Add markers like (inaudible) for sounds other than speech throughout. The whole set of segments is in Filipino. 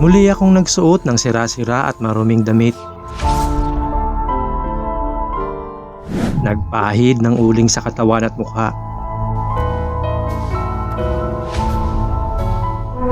Muli akong nagsuot ng sira-sira at maruming damit. Nagpahid ng uling sa katawan at mukha.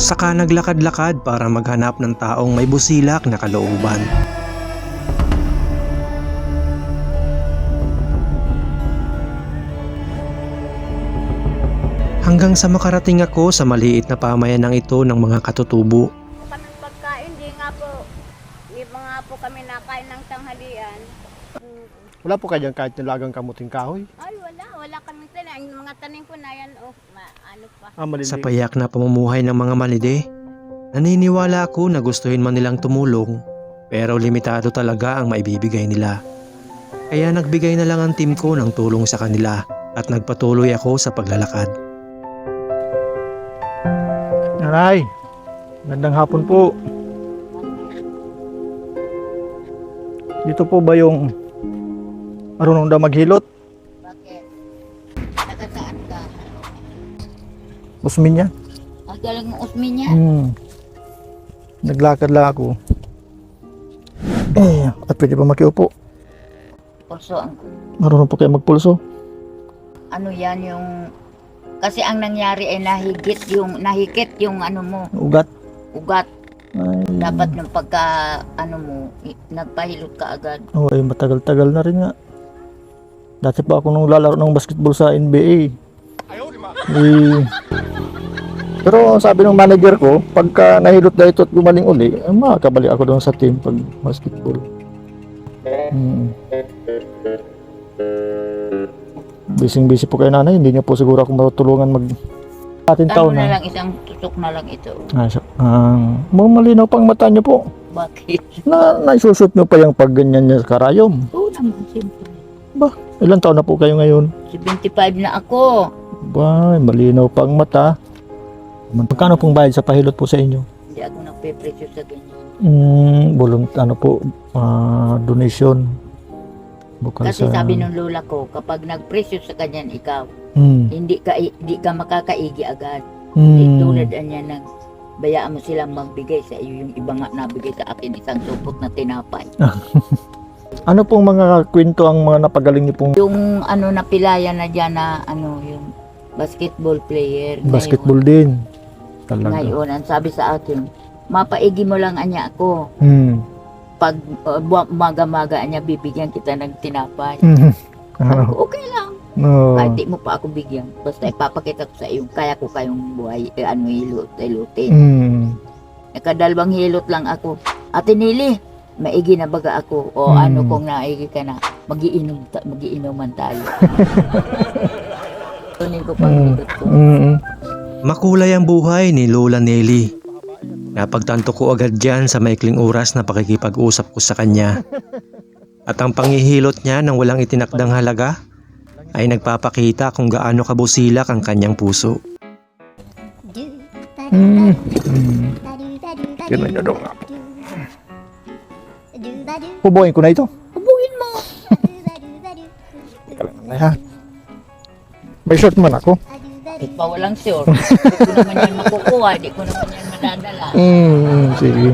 Saka naglakad-lakad para maghanap ng taong may busilak na kalooban. Hanggang sa makarating ako sa maliit na pamayanang ito ng mga katutubo. Nga po, di pa nga po kami nakain ng tanghalian. Wala po kayang kahit nilagang kamuting kahoy. Ay, wala, wala kami tanim. Ang mga tanim ko na yan, oh, ma, ano pa. Ah. Sa payak na pamumuhay ng mga malide, naniniwala ako na gustuhin man nilang tumulong, pero limitado talaga ang maibibigay nila. Kaya nagbigay na lang ang team ko ng tulong sa kanila at nagpatuloy ako sa paglalakad. Nanay, gandang hapon po. Dito po ba yung marunong daw maghilot? Bakit? Nakasaan ka? Usmin niya? Ang galing ng usmin niya. Hmm. Naglakad lang ako. Eh, (clears throat) at pwede ba makiupo? Pulso, ang, Marunong po kayo magpulso? ano yan yung... Kasi ang nangyari ay nahigit yung, nahikit yung ano mo, Ugat? ugat. Ay, Dapat nung pagka, ano mo, i- nagpahilot ka agad. oh, ay matagal-tagal na rin nga. Dati pa ako nung lalaro ng basketball sa NBA. Eh, pero sabi ng manager ko, pagka nahilot na ito at gumaling uli, eh, makakabalik ako doon sa team pag basketball. Hmm. Busy-busy po kayo nanay, hindi niyo po siguro ako matutulungan mag ating taon na na. lang, isang tusok na lang ito. Ah, so, ah, malinaw pang mata niyo po. Bakit? Na, naisusot niyo pa yung pag ganyan niya sa karayom. Oo naman, siyempre. Ilan taon na po kayo ngayon? 75 na ako. Ba, malinaw pang mata. Magkano pong bayad sa pahilot po sa inyo? Hindi ako nagpe-presyo sa ganyan. Mm, bulong ano po, ah, donation. Bukal Kasi sa... sabi ng lola ko, kapag nagpresyo sa kanyan ikaw, Mm, hindi ka hindi ka makakaigi agad. mm, Hindi tulad anya nag bayaan mo silang magbigay sa iyo yung iba nga nabigay sa akin isang supot na tinapay. (laughs) Ano pong mga kwento ang mga napagaling niyo pong Yung ano na pilaya na diyan na ano yung basketball player. basketball din? Talaga. Ngayon, ngayon ang sabi sa akin, mapaigi mo lang anya ako. Mm. Pag uh, maga-maga anya bibigyan kita ng tinapay. (laughs) Mm. Ah, ko, okay lang. No. Kahit di mo pa ako bigyan. Basta ipapakita ko sa iyo, kaya ko kayong buhay, eh, ano, hilot, hilutin. Mm. Nakadalawang hilot lang ako. Ate Nili, maigi na baga ako. O Hmm. ano kung naigi ka na, magiinom, ta- magiinuman tayo. (laughs) Tunin ko pang Hmm. hilot ko. Mm. Makulay ang buhay ni Lola Nelly. Napagtanto ko agad dyan sa maikling oras na pakikipag-usap ko sa kanya. (laughs) At ang pangihilot niya ng walang itinakdang halaga ay nagpapakita kung gaano kabusilak ang kanyang puso. Mm. Mm. Na nga. Pubuhin ko na ito. Hubuin mo! Teka lang, nanay, ha? May short man ako. Di pa walang sure. Di ko naman yan makukuha. Di ko naman yan madadala. Mm, sige.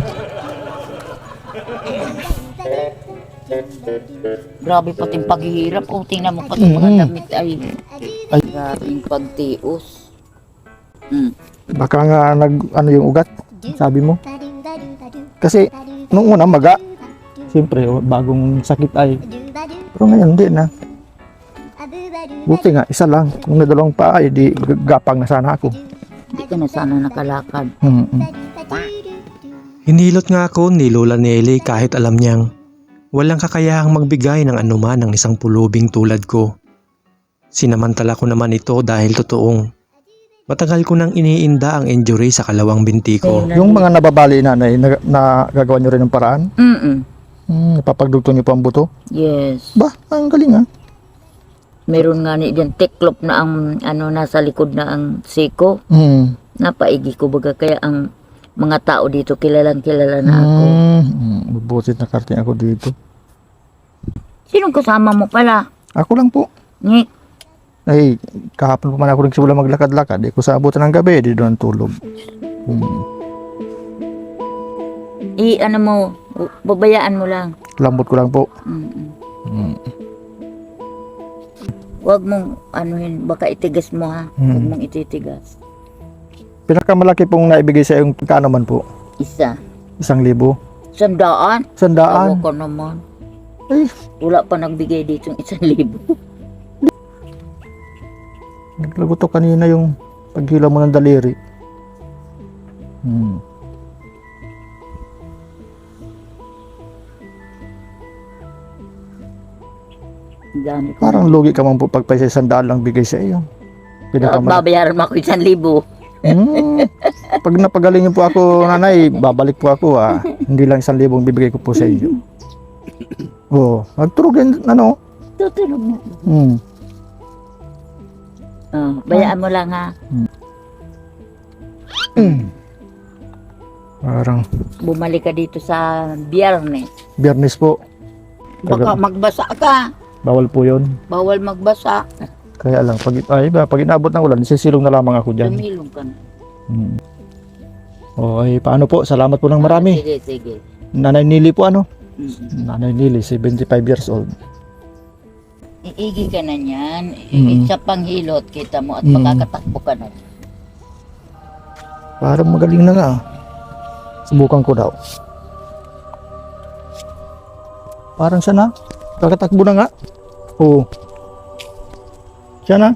Grabe pati paghihirap. O, tingnan mo pati mga damit ay... Ay. Grabe yung pagtios. Hmm. Baka nga nag, ano yung ugat, sabi mo. Kasi, nung una, maga. Siyempre, oh, bagong sakit ay. Pero ngayon, hindi na. Buti nga, isa lang. Kung nadalawang pa ay, di g- gapang na sana ako. Di ka na sana nakalakad. Mm, mm. Hinilot nga ako ni Lola Nelly kahit alam niyang walang kakayahang magbigay ng anuman ng isang pulubing tulad ko. Sinamantala ko naman ito dahil totoong matagal ko nang iniinda ang injury sa kalawang binti ko. Yung mga nababali nanay, na, na gagawa nyo rin ng paraan, Mm-mm. hmm, napapagdugtong nyo pa ang buto. Yes. Ba, ang galing ah. Meron nga ni dyan tiklop na ang ano nasa likod na ang siko. Hmm. Napaigi ko baga kaya ang mga tao dito kilalang kilala na ako. Hmm. Hmm. Mabutit na karting ako dito. Sinong kasama mo pala? Ako lang po. Ni Ay, kahapon pa man ako nagsimula maglakad-lakad. Di ko sa abutan ng gabi, di doon tulog. Hmm. I, ano mo, babayaan mo lang. Lambot ko lang po. Mm. Huwag mong, anuhin, baka itigas mo ha. Mm. Huwag mong ititigas. Pinakamalaki pong naibigay sa yung kano man po. Isa. Isang libo. Sandaan. Sandaan. Tawa ko naman. Ay, Wala pa nagbigay dito ng isang libo. naglagotok kanina yung paghilaw mo ng daliri. Hmm. Dami ko. Parang lugi ka man po pag pa isang daan lang bigay sa iyo. Babayaran mo ako isang libo. Hmm. Pag napagaling niyo po ako, nanay, babalik po ako ah. Hindi lang isang libong bibigay ko po sa iyo. (laughs) Oo. Oh, nagturugin, ano? Tutulog na. Hmm. Oh, bayaan mo lang ha. (clears throat) Parang Bumalik ka dito sa biyernes. biyernes po. Baka magbasa ka. Bawal po yon. Bawal magbasa. Kaya lang, pag, ay, ba, pag inabot ng ulan, sisilong na lamang ako dyan. Tumilong ka na. Hmm. O, ay, paano po? Salamat po ng marami. Sige, sige. Nanay Nili po, ano? Mm. Nanay Nili, 75 years old. Iigi ka na niyan. Mm. Sa panghilot kita mo at Mm. makakatakbo ka na. Parang magaling na nga. ah. Subukan ko daw. Parang siya na. Kakatakbo na nga. Oo. Siya na.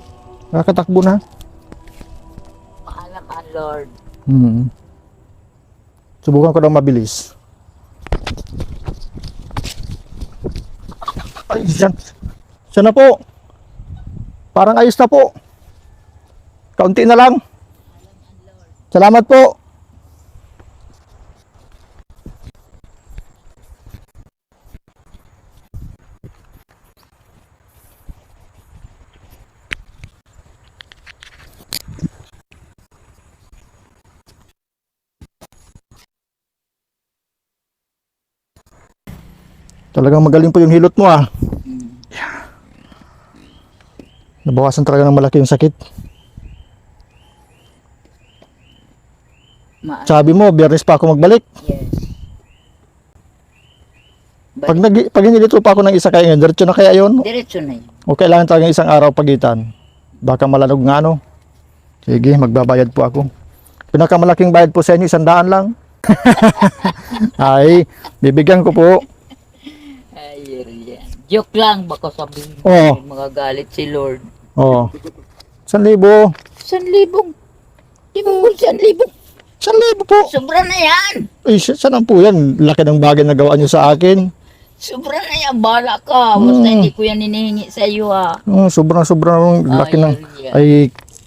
Kakatakbo na. Paalam ang Lord. Hmm. Subukan ko daw mabilis. Ay, siya. Siya na po. Parang ayos na po. Kaunti na lang. Salamat po. Talagang magaling po yung hilot mo ah. Mm. Nabawasan talaga ng malaki yung sakit. Ma- Sabi mo, biyernes pa ako magbalik. yes. Pag, nag, pag hinilito pa ako ng isa kaya ngayon, diretso na kaya yun? Diretso na yun. O kailangan talaga isang araw pagitan? Baka malanog nga ano? Sige, magbabayad po ako. Pinakamalaking bayad po sa inyo, isang daan lang. (laughs) Ay, bibigyan ko po. Joke lang, baka sabihin Oo. magagalit si Lord. Oh. Isang libo. San libong? Di ba kung san libong? Isang libo po. Sobra na yan! Ay, sa- saan po yan? Laki ng bagay na gawa nyo sa akin. Sobra na yan, bala ka. Basta Mm. hindi ko yan hinihingi sa iyo ha. Oh, sobrang sobrang laki Ay, ng... yan. Ay,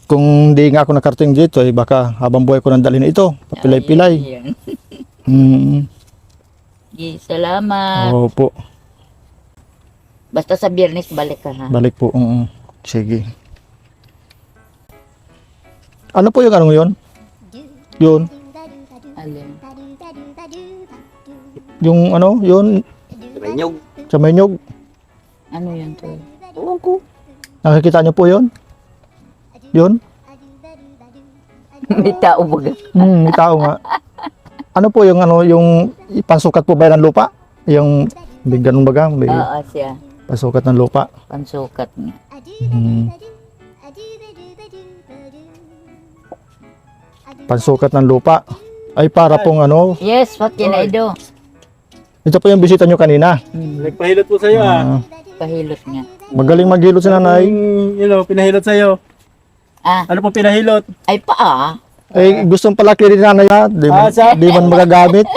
kung di nga ako nakarating dito, ay baka habang buhay ko nang dalhin ito. Papilay-pilay. Ay, yan. Hmm. Sige, salamat. Opo. Basta sa biyernes balik ka ha. Balik po. Oo. Sige. Ano po yung anong yun? Yun. Alin? Yung ano, yun. Renyog. Sa Maynyog. Ano yun to? Ewan ko. Nakikita niyo po yun? Yun? May tao baga. Hmm, may tao nga. Ano po yung ano, yung pansukat po ba ng lupa? Yung may ganun baga, may Oo siya. Pasukat ng lupa. Pansukat nga. Hmm. Pansukat ng lupa. Ay para pong ano, Yes, what can I do? ito po yung bisita nyo kanina. Hmm, Nagpahilot po sa'yo ah. Ah, pahilot nga. magaling maghilot si nanay. Yung, you know, pinahilot sa'yo. Ah, Ano po pinahilot? ay paa. Ay, gustong palaki rin nanay ha. Di, man, Ah, sa- di man magagamit.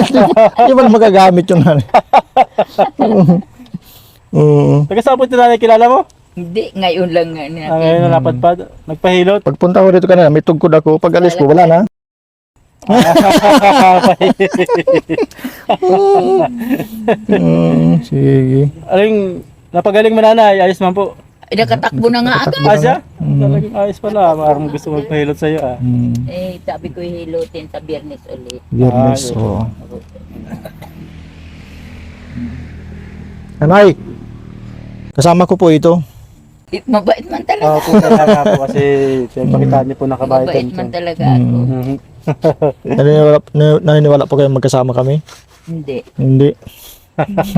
(laughs) di man magagamit yung nanay. (laughs) Oo. Taga saan po ito nanay kilala mo? Hindi, ngayon lang nga Ah, natin. ngayon na dapat pa. Nagpahilot. Pagpunta ko dito kanina, may tugkod ako. Pag alis ko, wala na. Mm, (laughs) sige. Aling, napagaling mo nanay. Ayos man po. Ay, nakatakbo na nga agad. Ah, siya? Mm. Talagang ayos pala. Parang gusto magpahilot sa'yo ah. Mm, Eh, sabi ko hilutin sa biyernes ulit. biyernes, Ah, oo. Nanay, kasama ko po ito. Eh, Mabait man talaga. Oo po, kaya nga po kasi (laughs) pinagpakitaan niyo po nakabayad Mabait kami. man talaga Mm. ako. Mhm. (laughs) naniniwala, na- naniniwala po kayo magkasama kami? Hindi. Hindi. (laughs)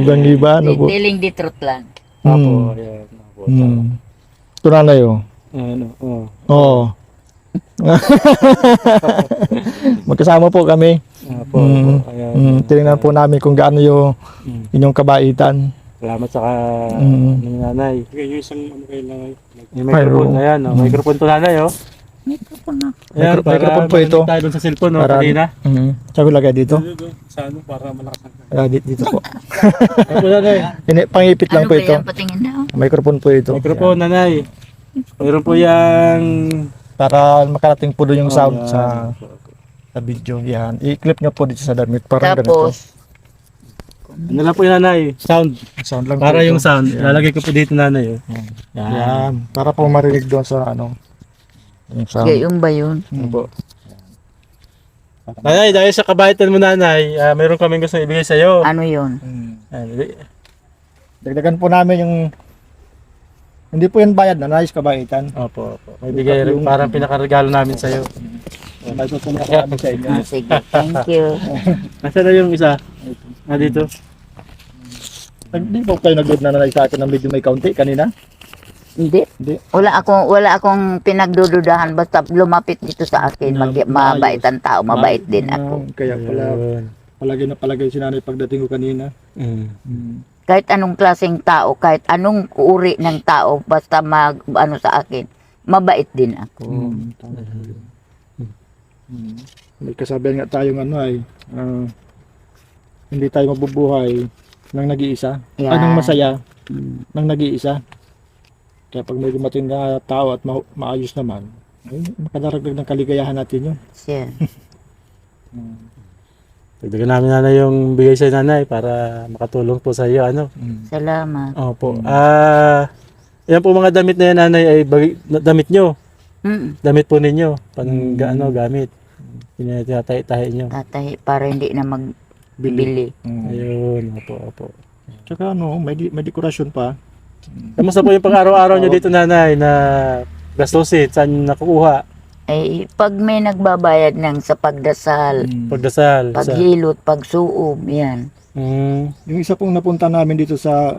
Ibang iba, ano po? Telling the truth lang. Opo, Hmm. ayan. Opo, Hmm. Ito nanay, oh. Ano, oh. Oo. Magkasama po kami. Opo, Mm. opo, ayan. Mm, tinignan po namin kung gaano yung Mm. inyong kabaitan. Salamat sa ka, Mm. ng nanay. Yung isang ano kayo lang Yung microphone, Ay, ayan, oh. Mm. microphone to nanay, oh. Microphone na. Ayan, Micro- microphone po ito. tayo dun sa cellphone, no, Para- kanina. Mm. Sabi lagay dito. sa ano para malakas ang Ah, di- dito po. (laughs) Opo, nanay. Ini, pangipit lang Ano po ba ito. yan? Patingin na. oh. Microphone po ito. Microphone, nanay. Mayroon po yung... Para makarating po doon yung sound Oh, sa, sa video. Yan. I-clip nyo po dito sa damit. Parang Tapos, Ano lang po yung nanay? Sound. ganito. Sound lang Para po yung ito. sound. Ilalagay ko po dito, nanay, oh. Yan. Yan. Yan. Para po marinig doon sa ano. Yung sound. gayon ba yun? Opo. Nanay, dahil sa kabaitan mo, nanay, ah, mayroon kaming gusto ibigay sa'yo. Ano yun? Mm. Dagdagan po namin yung hindi po yan bayad na nice kabaitan. Opo, opo. May bigay rin parang pinakaregalo namin sa'yo. May tutulong po namin sa inyo. Ah, sige, thank you. (laughs) Nasaan na yung isa? Ah, dito. Hindi po kayo nag-load na nanay sa akin ng medyo may kaunti kanina? Hindi. Hindi. Wala akong wala akong pinagdududahan basta lumapit dito sa akin. Mag, mabait ang tao, mabait din ako. Ah, kaya pala, Ayun. palagi na palagay si nanay pagdating ko kanina. Mm. Mm. Kahit anong klaseng tao, kahit anong uri ng tao, basta mag ano sa akin, mabait din ako. Mm. tama po yun. Mm. May kasabihan nga tayong ano ay, ah, hindi tayo mabubuhay nang nag-iisa. Yan. Anong masaya Mm. nang nag-iisa. Kaya pag may dumating na tao at ma- maayos naman, ay makadaragdag ng kaligayahan natin yun. Siya. (laughs) Dagdagan namin nanay yung bigay sa'yo nanay para makatulong po sa iyo. Ano? Salamat. Opo. Ah, yan po mga damit na yan nanay ay bagi, damit nyo. Mm. Damit po ninyo. Pang ga- ano, gamit. Pinatay-tahi nyo. Tatay, para hindi na magbili. Mm. Ayun, opo, opo. Tsaka ano, may, di- may dekorasyon pa. Kamusta po yung pang-araw-araw nyo (laughs) dito nanay na gastusin? Saan nakukuha? Eh, pag may nagbabayad ng sa pagdasal, Pagdasal. Sa, paghilot, pagsuob, yan. mm, Yung isa pong napunta namin dito sa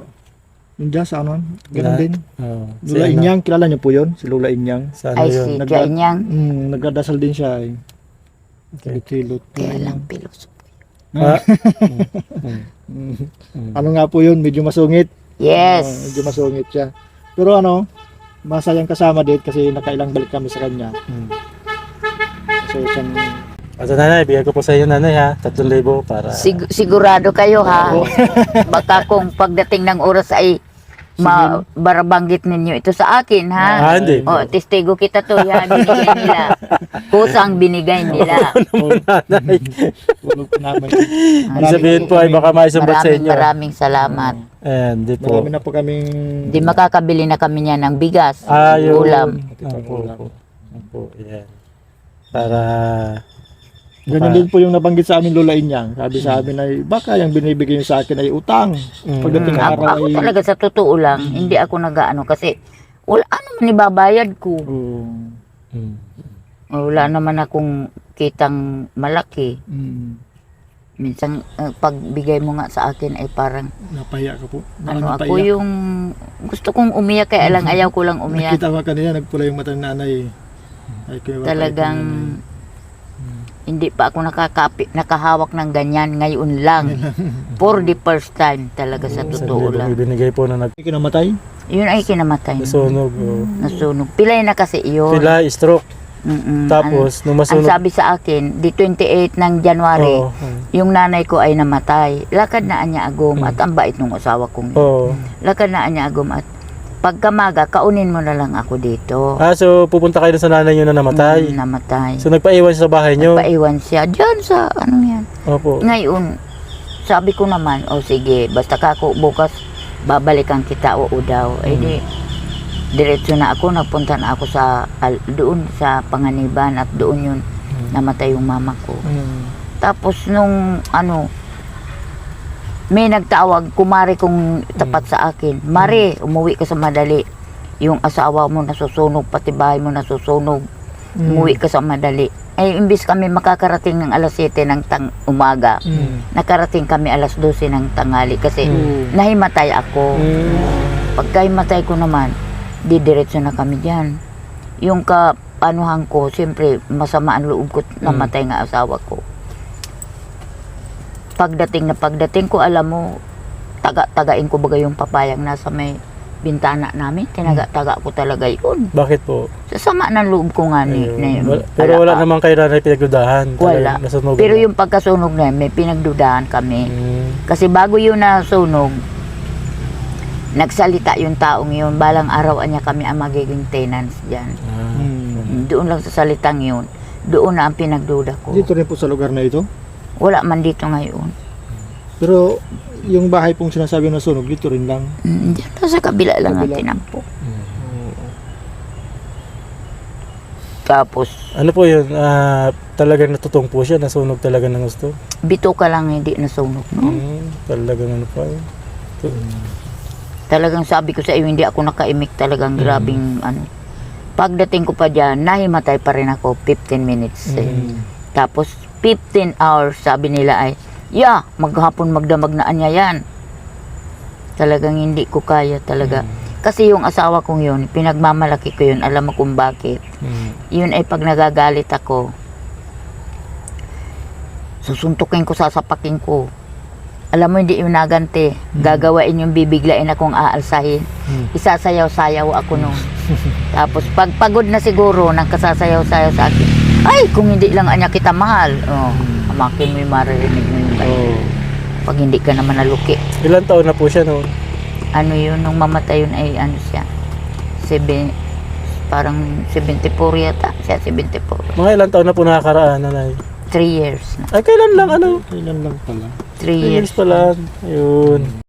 India, sa ano, ganun din. oh, si Lula ano? Inyang, kilala niyo po yun? Si Lula Inyang. Sa ano Ay, yun? si Nagda- Kainyang. Mm, nagdadasal din siya eh. Okay. Kilot. Kaya lang piloso. Ah. (laughs) Ano nga po yun, medyo masungit. Yes. Oo, medyo masungit siya. Pero ano, masayang kasama din kasi nakailang balik kami sa kanya. Mm. So, siyang Ito nanay, bigyan ko po sa iyo nanay ha. 3,000 para... Sig- sigurado kayo ha. Baka kung pagdating ng oras ay mabarabanggit ninyo ito sa akin ha. Ah, hindi. O, testigo kita to. Yan, binigay nila. Kusang binigay nila. tulog po namin. Ibig sabihin po ay baka maisumbat sa Maraming inyo. maraming salamat. Ayan, di po. Marami na po kaming Di makakabili na kami niya ng bigas, Ah, yun. ulam. Opo, opo. Opo, ayan. Para... Ganun din po yung nabanggit sa amin Lola Inyang. Sabi sa amin ay baka yung binibigay niyo sa akin ay utang. Mm. Pagdating ng Ako, araw ako ay talaga sa totoo lang, hindi ako nag-ano kasi wala ano man ibabayad ko. Oo. Mm. Wala naman akong kitang malaki. Mm, Minsan uh, pagbigay mo nga sa akin ay parang napahiya ka po. ano Nakakapaiyak. ako yung gusto kong umiyak kaya lang ayaw ko lang umiyak. Nakita ko kanina nagpula yung mata ng nanay. Ay, kuya, Talagang. Hindi pa ako nakakapi, nakahawak ng ganyan ngayon lang. (laughs) For the first time talaga sa totoo lang. ibinigay po na Hindi kinamatay? Yun ay kinamatay na. nagsunog. Oh. Nasunog. Pilay na kasi yun. Pila, stroke. Mm-mm. Tapos, nung ang, ang masunog... sabi sa akin, di 28 ng January, Oo. yung nanay ko ay namatay. Lakad na niya agom at ang bait ng asawa kong. Oo. Lakad na niya agom at pagkamaga, kaunin mo na lang ako dito. Ah, so pupunta kayo sa nanay nyo na namatay. Mm, namatay. So nagpaiwan siya sa bahay nyo? Paiwan siya dyan sa ano yan. Opo. Ngayon, sabi ko naman, o sige, basta kako bukas, babalikan kita o daw. Eh di, diretso na ako, nagpunta na ako sa, al- doon sa Panganiban at doon yun, namatay yung mama ko. Mm. Tapos nung ano, may nagtawag, kumari kong tapat sa akin. Mari, umuwi ka sa madali. Yung asawa mo nasusunog, pati bahay mo nasusunog. Mm. Umuwi ka sa madali. Ay, imbis kami makakarating ng alas 7 ng tang umaga, Mm. nakarating kami alas 12 ng tanghali kasi Mm. nahimatay ako. Mm. Pagkahimatay ko naman, didiretso na kami dyan. Yung ka, panuhan ko, siyempre, masama ang loob ko namatay nga asawa ko. Pagdating na pagdating ko, alam mo, taga-tagain ko baga yung papayang nasa may bintana namin. Tinaga-taga ko talaga yun. Bakit po? Sa sama ng loob ko nga ni, Ayun. na yun. Wala- pero wala Ala- naman kayo na pinagdudahan. Wala. Talagang Pero na. yung pagkasunog na yun, may pinagdudahan kami. Mm. Kasi bago yun nasunog, nagsalita yung taong yun. Balang araw niya kami ang magiging tenants dyan. Ah. Mm. Doon lang sa salitang yun, doon na ang pinagduda ko. Dito rin po sa lugar na ito. Wala man dito ngayon. Pero yung bahay pong sinasabi na sunog, dito rin lang. Mm, lang sa kabila lang ang Kabila. tinampo. Tapos, Ano po yun? Ah, talagang natutong po siya. Nasunog talaga ng gusto. bito ka lang hindi nasunog, no? Mm. Talagang ano pa. yun. Talagang sabi ko sa iyo, hindi ako nakaimik talagang grabing ano. Pagdating ko pa dyan, nahimatay pa rin ako 15 minutes. eh. Tapos 15 hours, sabi nila ay, yeah, maghapon magdamag na anya yan. Talagang hindi ko kaya talaga. Kasi yung asawa kong yun, pinagmamalaki ko yun, alam mo kung bakit. Mm. Yun ay pag nagagalit ako, susuntukin ko, sasapakin ko. Alam mo, hindi yung naganti. Gagawain yung bibiglain akong aalsahin. Isasayaw-sayaw ako nung. (laughs) Tapos pag pagod na siguro, nang kasasayaw-sayaw sa akin, ay, kung hindi lang anya kita mahal. Oh, amakin mo yung maririnig mo yung Oh. Pag hindi ka naman naluki. Ilan taon na po siya noon? Ano yun, nung mamatay yun ay ano siya, Sebe, parang 74 yata. Siya 74. Mga ilan taon na po nakakaraan, nanay? 3 years na. Ay, kailan lang, ano? Kailan lang pala. 3 Three years. years pa lang. Ayun.